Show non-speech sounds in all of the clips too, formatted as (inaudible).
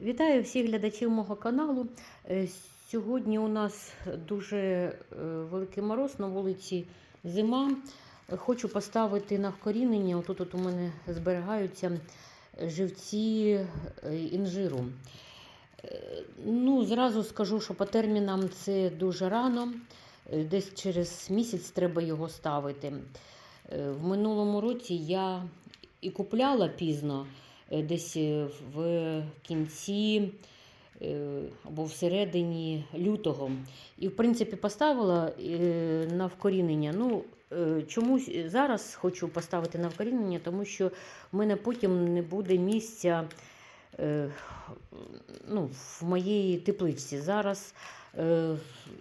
Вітаю всіх глядачів мого каналу. Е, Сьогодні у нас дуже е, великий мороз на вулиці зима. Хочу поставити на вкорінення. Отут от у мене зберігаються живці е, інжиру. Ну, зразу скажу, що по термінам це дуже рано. Десь через місяць треба його ставити. В минулому році я і купляла пізно, десь е, в кінці е, або всередині лютого. І, в принципі, поставила е, на вкорінення. Ну, е, чомусь зараз хочу поставити на вкорінення, тому що в мене потім не буде місця е, ну, в моїй тепличці. Зараз е,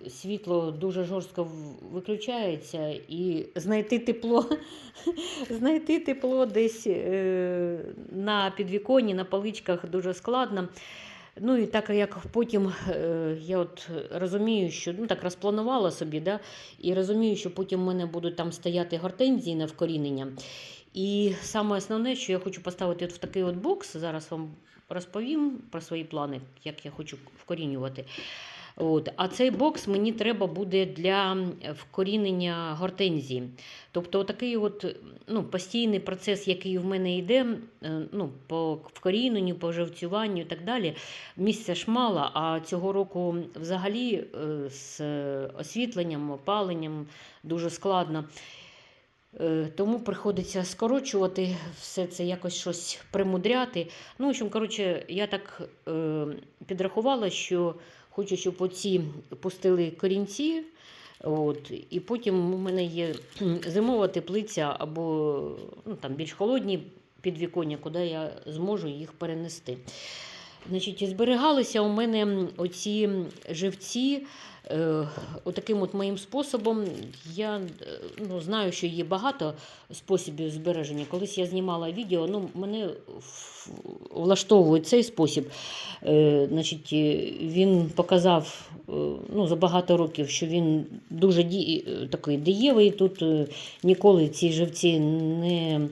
світло дуже жорстко виключається, і знайти тепло, (laughs) знайти тепло десь е, на підвіконні, на поличках дуже складно. Ну і так як потім е, я от розумію, що ну так розпланувала собі, да, і розумію, що потім в мене будуть там стояти гортензії на вкорінення. І саме основне, що я хочу поставити от в такий от бокс, зараз вам розповім про свої плани, як я хочу вкорінювати. От. А цей бокс мені треба буде для вкорінення гортензії. Тобто такий от, ну, постійний процес, який в мене йде, е, ну, по вкоріненню, по живцюванню і так далі, місця ж мало, а цього року взагалі е, з освітленням, опаленням дуже складно. Е, Тому приходиться скорочувати все це, якось щось примудряти. Ну, в общем, коротше, я так е, підрахувала, що хочу, щоб оці пустили корінці. От, і потім у мене є (clears throat) зимова теплиця або ну, там, більш холодні підвіконня, куди я зможу їх перенести. Значить, зберігалися у мене оці живці е, отаким от моїм способом. Я е, ну, знаю, що є багато способів збереження. Колись я знімала відео, ну, мене влаштовує цей спосіб. Е, значить, е, він показав ну, за багато років, що він дуже ді... такий дієвий. Тут ніколи ці живці не.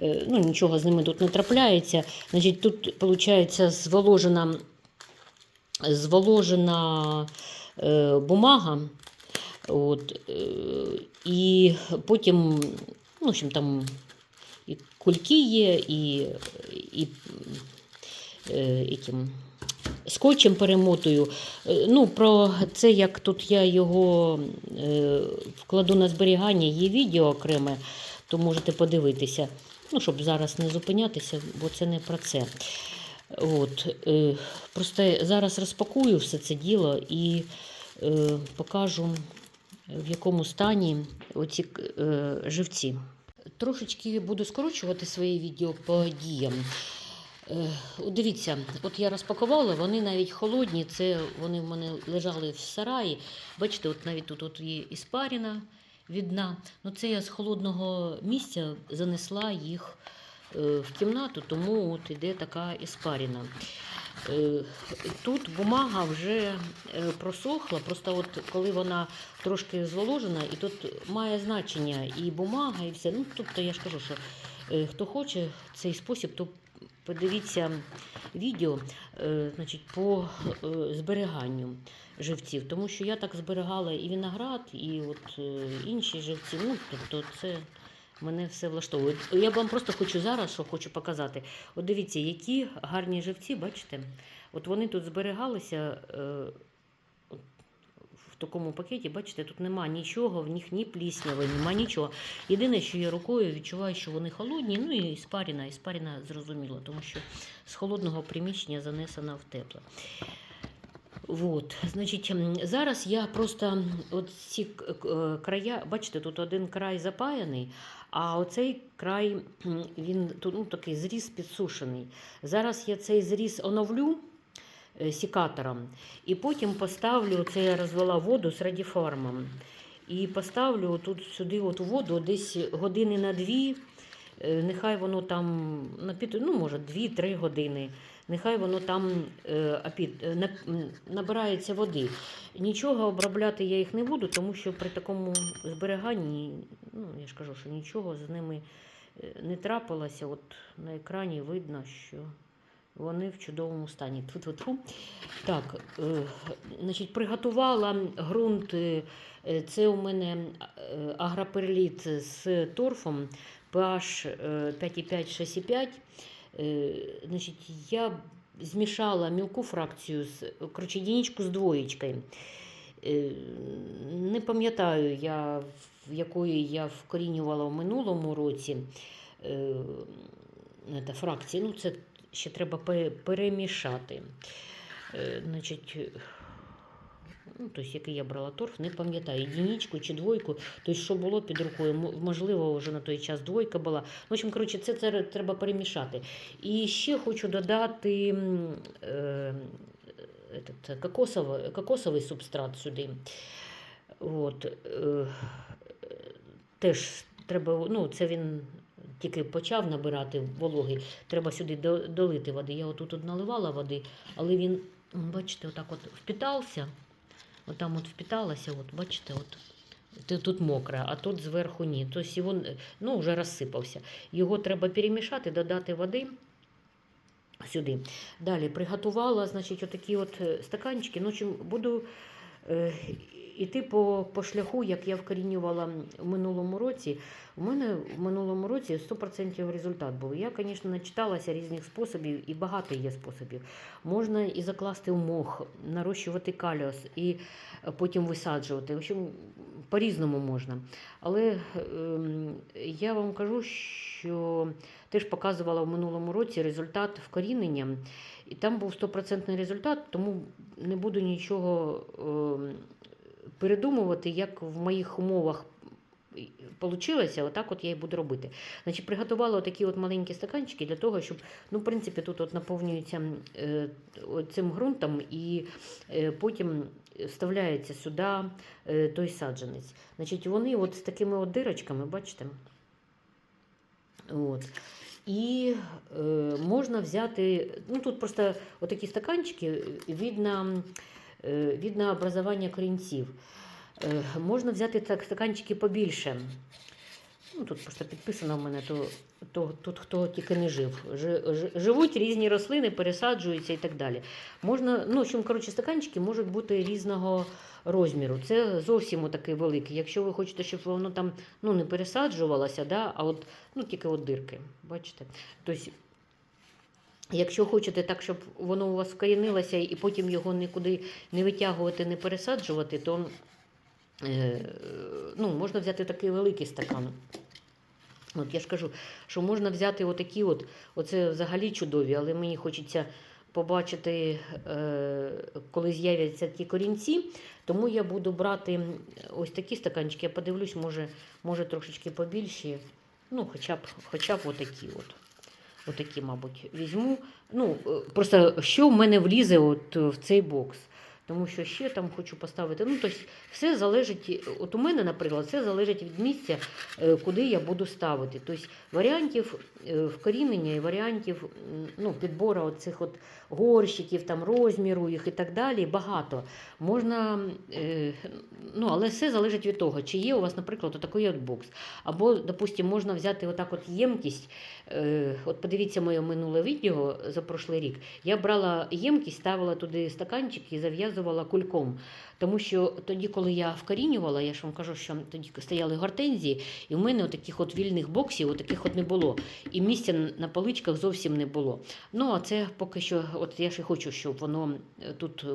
Е, Ну, нічого з ними тут не трапляється. Значить, тут виходить зволожена, зволожена е, бумага. От, е, і потім, ну, в общем, там і кульки є, і, і, е, і тим, скотчем перемотую. Е, Ну, про це, як тут я його е, вкладу на зберігання, є відео окреме, то можете подивитися. Ну, щоб зараз не зупинятися, бо це не про це. От, е, просто зараз розпакую все це діло і е, покажу, в якому стані оці е, живці. Трошечки буду скорочувати своє відео по діям. Е, дивіться, от я розпакувала, вони навіть холодні, це вони в мене лежали в сараї. Бачите, от навіть тут от є іспаріна від дна. Ну, це я з холодного місця занесла їх е, в кімнату, тому от іде така іспаріна. Е, Тут бумага вже е, просохла, просто от коли вона трошки зволожена, і тут має значення і бумага, і все. Ну, тобто я ж кажу, що хто хоче цей спосіб, то подивіться відео е, значить, по е, зберіганню живців. Тому що я так зберігала і виноград, і от е, інші живці. Ну, тобто це мене все влаштовує. Я вам просто хочу зараз, що хочу показати. От дивіться, які гарні живці, бачите? От вони тут зберігалися. Такому пакеті, бачите, тут нема нічого, в них ні плісняви, нема нічого. Єдине, що я рукою відчуваю, що вони холодні, ну і іспаріна, іспаріна зрозуміло, тому що з холодного приміщення занесена в тепле. Вот, значить, зараз я просто от ці е, края, бачите, тут один край запаяний, а оцей край він ну, такий зріз підсушений. Зараз я цей зріз оновлю сікатором, і потім поставлю, це я розвела воду з радіформом. І поставлю тут сюди от воду десь години на дві. е, Нехай воно там на ну, може, 2-3 години. Нехай воно там е, е, набирається води. Нічого обробляти я їх не буду, тому що при такому зберіганні, ну, я ж кажу, що нічого з ними е, не трапилося. От на екрані видно, що вони в чудовому стані. Тьфу-тьфу-тьфу. Так, е, значить, приготувала ґрунт. е, е, Це у мене е, агроперліт з торфом pH е, 5,5-6,5. Е, Значить, я змішала мілку фракцію з коротше, единичку з двоєчкою. Е, Не пам'ятаю, я, якої я вкорінювала в минулому році е, фракції. Ну, це ще треба перемішати. Е, Значить, ну, тобто, який я брала торф, не пам'ятаю, единичку чи двойку. Тобто, що було під рукою, можливо, вже на той час двойка була. В общем, коротше, це, це треба перемішати. І ще хочу додати е, этот, кокосовий, кокосовий субстрат сюди. От, е, теж треба, ну, це він тільки почав набирати вологи, треба сюди долити води. Я отут от наливала води, але він, бачите, отак от впітався. Отам от впіталася, от, бачите, от. Тут мокре, а тут зверху ні. Тобто він ну, вже розсипався. Його треба перемішати, додати води сюди. Далі приготувала, значить, отакі от е, стаканчики. Ну, чим буду е, іти по, по шляху, як я вкорінювала в минулому році. У мене в минулому році 100% результат був. Я, звісно, начиталася різних способів, і багато є способів. Можна і закласти в мох, нарощувати каліос, і е, потім висаджувати. В общем, по-різному можна. Але ем, я вам кажу, що теж показувала в минулому році результат вкорінення, і там був 100% результат, тому не буду нічого ем, передумувати, як в моїх умовах Получилося, отак от я і буду робити. Значить, приготувала такі от маленькі стаканчики для того, щоб, ну, в принципі, тут от наповнюється е, цим ґрунтом і е, потім вставляється сюди е, той саджанець. Значить, вони от з такими от дирочками, бачите? От. І е, можна взяти, ну тут просто отакі стаканчики, видно, е, видно образування корінців. Е, можна взяти так стаканчики побільше. Ну, тут просто підписано в мене, то, то тут хто тільки не жив. Жи- жи- Живуть різні рослини, пересаджуються і так далі. Можна, ну, общем, коротше, стаканчики можуть бути різного розміру. Це зовсім такий великий. Якщо ви хочете, щоб воно там ну, не пересаджувалося, да, а от, ну, тільки от дирки. Бачите? Тобто, Якщо хочете так, щоб воно у вас вкорінилося і потім його нікуди не витягувати, не пересаджувати, то е, ну, можна взяти такий великий стакан. От я ж кажу, що можна взяти отакі от, оце взагалі чудові, але мені хочеться побачити, е, коли з'являться ті корінці, тому я буду брати ось такі стаканчики. Я подивлюсь, може, може трошечки побільші, ну, хоча б, хоча б отакі от. Отакі, мабуть, візьму. Ну, е, просто що в мене влізе от в цей бокс. Тому що ще там хочу поставити. Ну, тобто, все залежить, от у мене, наприклад, все залежить від місця, е, куди я буду ставити. Тобто варіантів е, вкорінення і варіантів ну, підбору цих от горщиків, там, розміру їх і так далі багато. Можна, е, ну, але все залежить від того, чи є у вас, наприклад, отакий от бокс. Або, допустимо, можна взяти отак от ємкість. От подивіться моє минуле відео за прошлий рік. Я брала ємкість, ставила туди стаканчик і зав'язувала кульком. Тому що тоді, коли я вкорінювала, я ж вам кажу, що тоді стояли гортензії, і в мене таких от вільних боксів отаких от не було. І місця на поличках зовсім не було. Ну, а це поки що, от я і хочу, щоб воно е, тут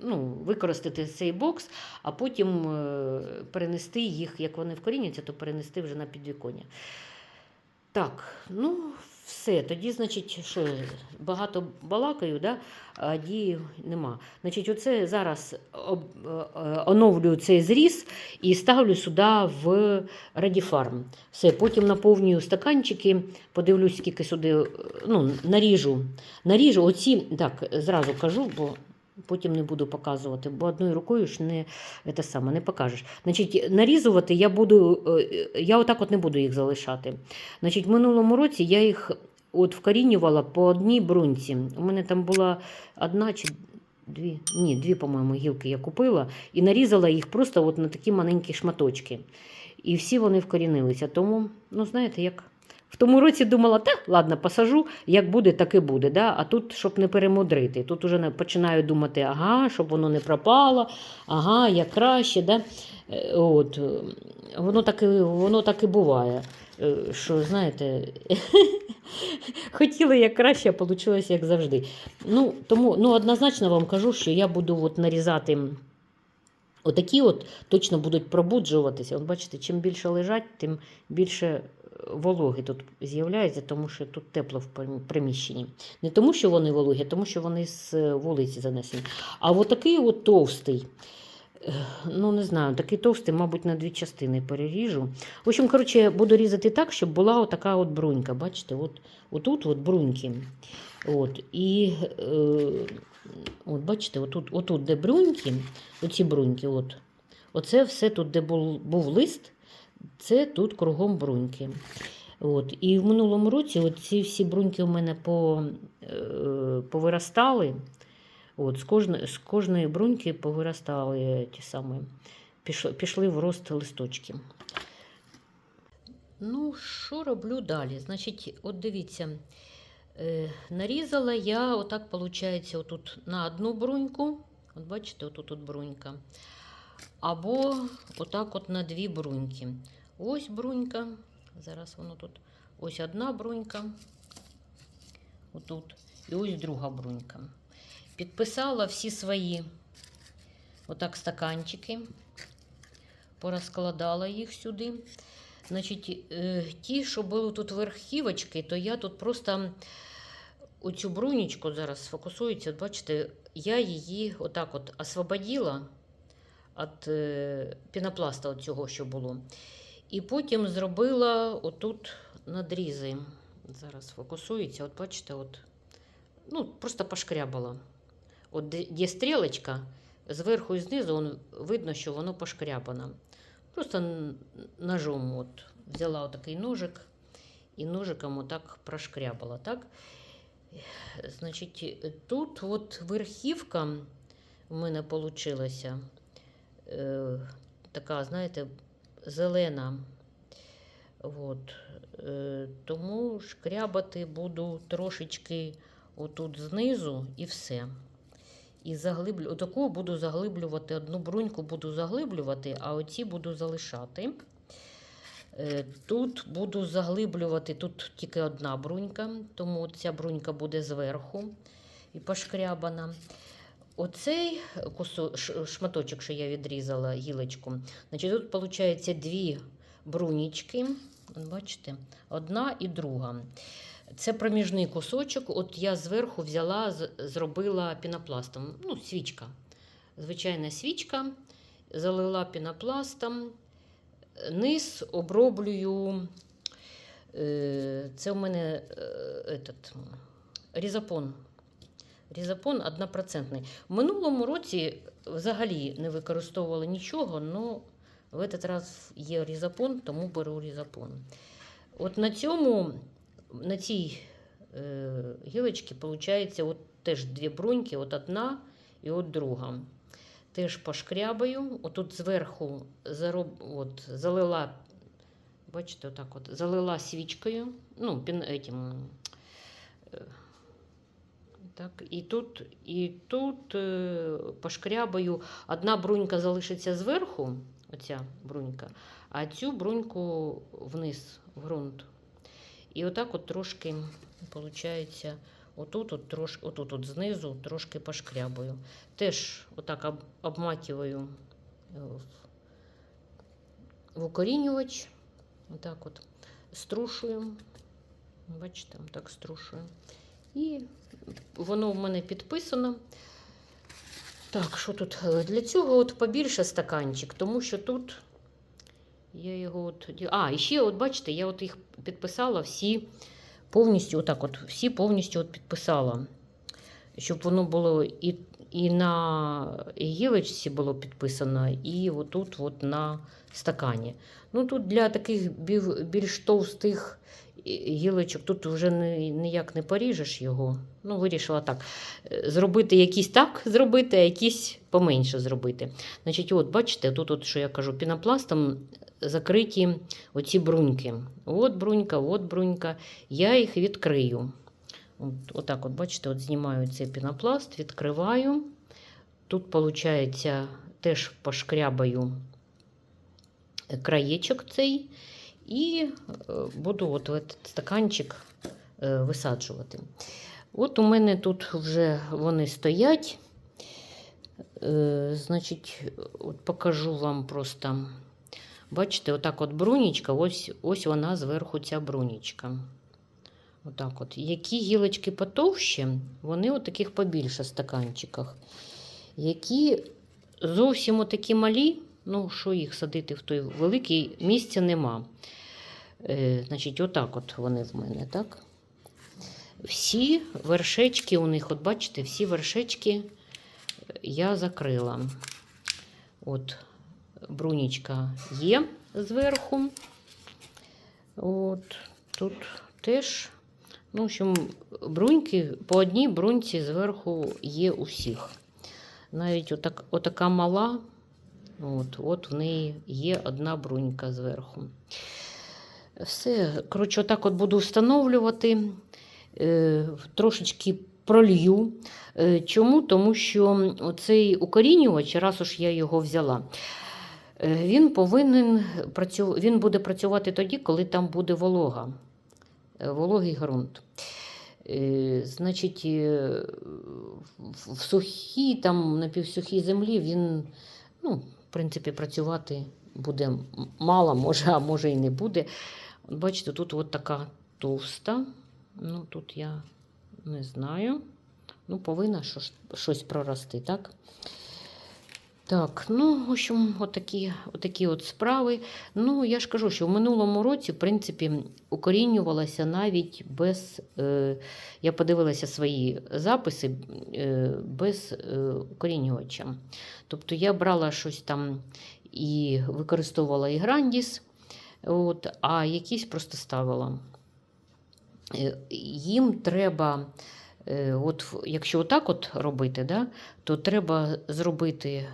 ну, використати цей бокс, а потім е, перенести їх, як вони вкоріняться, то перенести вже на підвіконня. Так, ну все. Тоді, значить, що багато балакаю, да? а дії нема. Значить, оце зараз е, е, оновлюю цей зріз і ставлю сюди в радіфарм. Все, потім наповнюю стаканчики, подивлюсь, скільки сюди ну, наріжу. Наріжу оці, так, зразу кажу, бо. Потім не буду показувати, бо одною рукою ж не, це саме, не покажеш. Значить, нарізувати я буду, е, я отак от не буду їх залишати. Значить, в минулому році я їх от вкорінювала по одній брунці. У мене там була одна чи дві, ні, дві, по-моєму, гілки я купила і нарізала їх просто от на такі маленькі шматочки. І всі вони вкорінилися. Тому, ну, знаєте, як В тому році думала, та ладно, посажу, як буде, так і буде. Да? А тут, щоб не перемудрити. Тут не- починаю думати, ага, щоб воно не пропало, ага, як краще. Да? Е, От, е, воно, так і, воно так і буває. Е, Що, знаєте, (laughs) хотіла як краще, а вийшло як завжди. Ну, тому ну, однозначно вам кажу, що я буду от нарізати. Отакі от точно будуть пробуджуватися. От бачите, чим більше лежать, тим більше вологи тут з'являється, тому що тут тепло в приміщенні. Не тому, що вони вологі, а тому що вони з е, вулиці занесені. А от такий от товстий. е, Ну, не знаю, такий товстий, мабуть, на дві частини переріжу. В общем, коротше, буду різати так, щоб була отака от брунька. Бачите, от, отут от бруньки. От, і е, от бачите, отут, отут, де бруньки, оці бруньки, от, оце все тут, де був, був лист, це тут кругом бруньки. От, і в минулому році от ці всі бруньки у мене по, е, повиростали. От, з, кожної, з кожної бруньки повиростали ті самі, пішли, пішли в рост листочки. Ну, що роблю далі? Значить, от дивіться, е, нарізала я, отак, виходить, отут на одну бруньку. От бачите, отут от брунька. Або отак от на дві бруньки. Ось брунька. Зараз воно тут. Ось одна брунька. Отут. І ось друга брунька. Підписала всі свої отак стаканчики. Порозкладала їх сюди. Значить, е, ті, що були тут верхівочки, то я тут просто оцю брунічку зараз сфокусується. Бачите, я її отак от освободила від е, пінопласта цього, що було. І потім зробила отут надрізи. Зараз фокусується, от бачите, от, ну, просто пошкрябала. От де стрілочка, зверху і знизу он, видно, що воно пошкрябано. Просто ножом от, взяла отакий ножик і ножиком отак прошкрябала. Так? Значить, тут от верхівка в мене вийшла е, така, знаєте, зелена. От. Е, тому шкрябати буду трошечки отут знизу і все. І заглиблю, отаку буду заглиблювати, одну бруньку буду заглиблювати, а оці буду залишати. Е, Тут буду заглиблювати, тут тільки одна брунька, тому ця брунька буде зверху і пошкрябана. Оцей шматочок, що я відрізала гілочку, значить, тут виходить дві брунічки. Бачите, одна і друга. Це проміжний кусочок. От я зверху взяла, зробила пінопластом. Ну, свічка. Звичайна свічка. Залила пінопластом. Низ оброблюю. е, Це у мене е, этот, різапон. Різапон однопроцентний. В минулому році взагалі не використовувала нічого, але в этот раз є різапон, тому беру різапон. От на цьому, на цій е, гілочці, виходить, от теж дві бруньки, от одна і от друга. Теж пошкрябаю. Отут зверху зароб, от, залила, бачите, отак от, залила свічкою, ну, пін, этим, е, так, і тут, і тут е, пошкрябаю. Одна брунька залишиться зверху, оця брунька, а цю бруньку вниз, в ґрунт. І отак от трошки, виходить, отут, от трошки, отут от знизу трошки пошкрябую. Теж отак об, обмакиваю е, в, укорінювач. Отак от струшую. Бачите, так струшую. І воно в мене підписано. Так, що тут? Для цього от побільше стаканчик, тому що тут я його от. А, і ще, от бачите, я от їх підписала всі повністю, отак от, всі повністю от підписала. Щоб воно було і, і на гілочці було підписано, і отут от на стакані. Ну тут для таких більш товстих гілочок тут вже ніяк не поріжеш його. Ну, вирішила так. е, Зробити якісь так зробити, а якісь поменше зробити. Значить, от, бачите, тут, от, що я кажу, пінопластом закриті оці бруньки. От брунька, от брунька. Я їх відкрию. От, отак, от, бачите, от знімаю цей пінопласт, відкриваю. Тут, виходить, теж пошкрябаю краєчок цей. І е, буду от в стаканчик е, висаджувати. От у мене тут вже вони стоять. Е, Значить, от покажу вам просто. Бачите, отак от брунічка, ось, ось вона зверху ця брунічка. Отак от. Які гілочки потовщі, вони у таких побільше стаканчиках. Які зовсім отакі малі, ну, що їх садити в той великий, місця нема. Е, значить, отак от вони в мене, так? Всі вершечки у них, от бачите, всі вершечки я закрила. От, брунічка є зверху. От, тут теж, ну, в общем, бруньки по одній бруньці зверху є у всіх. Навіть отак, отака мала, от, от в неї є одна брунька зверху. Все, коротше, отак от буду встановлювати, е, трошечки пролью. Е, чому? Тому що цей укорінювач, раз уж я його взяла, е, він повинен працю... він буде працювати тоді, коли там буде волога, вологий ґрунт. Значить, в сухій, там, напівсухій землі він, ну, принципі, працювати буде мало, може, а може і не буде. Бачите, тут от така товста. Ну, тут я не знаю. Ну, повинна щось, прорости, так? Так, ну, в общем, отакі, отакі от справи. Ну, я ж кажу, що в минулому році, в принципі, укорінювалася навіть без. Е, я подивилася свої записи е, без е, укорінювача. Тобто я брала щось там і використовувала і грандіс, от, а якісь просто ставила. Е, Їм треба. Е, От, якщо отак от робити, да, то треба зробити е,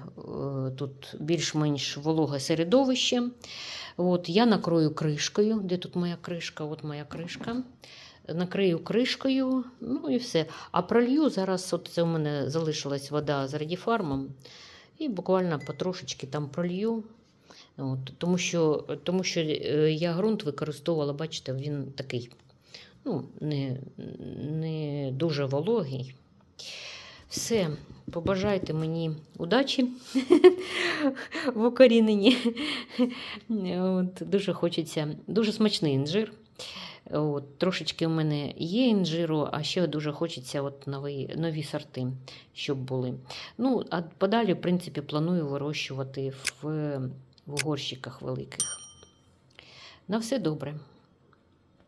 тут більш-менш вологе середовище. От, я накрою кришкою. Де тут моя кришка? От моя кришка. Накрию кришкою, ну і все. А пролью зараз, от це у мене залишилась вода з радіфармом, і буквально потрошечки там пролью. От, тому, що, тому що е, я ґрунт використовувала, бачите, він такий ну, не, не дуже вологий. Все, побажайте мені удачі (laughs) в укоріненні. От, дуже хочеться, дуже смачний інжир. От, трошечки в мене є інжиру, а ще дуже хочеться от нові, нові сорти, щоб були. Ну, а подалі, в принципі, планую вирощувати в, в горщиках великих. На все добре.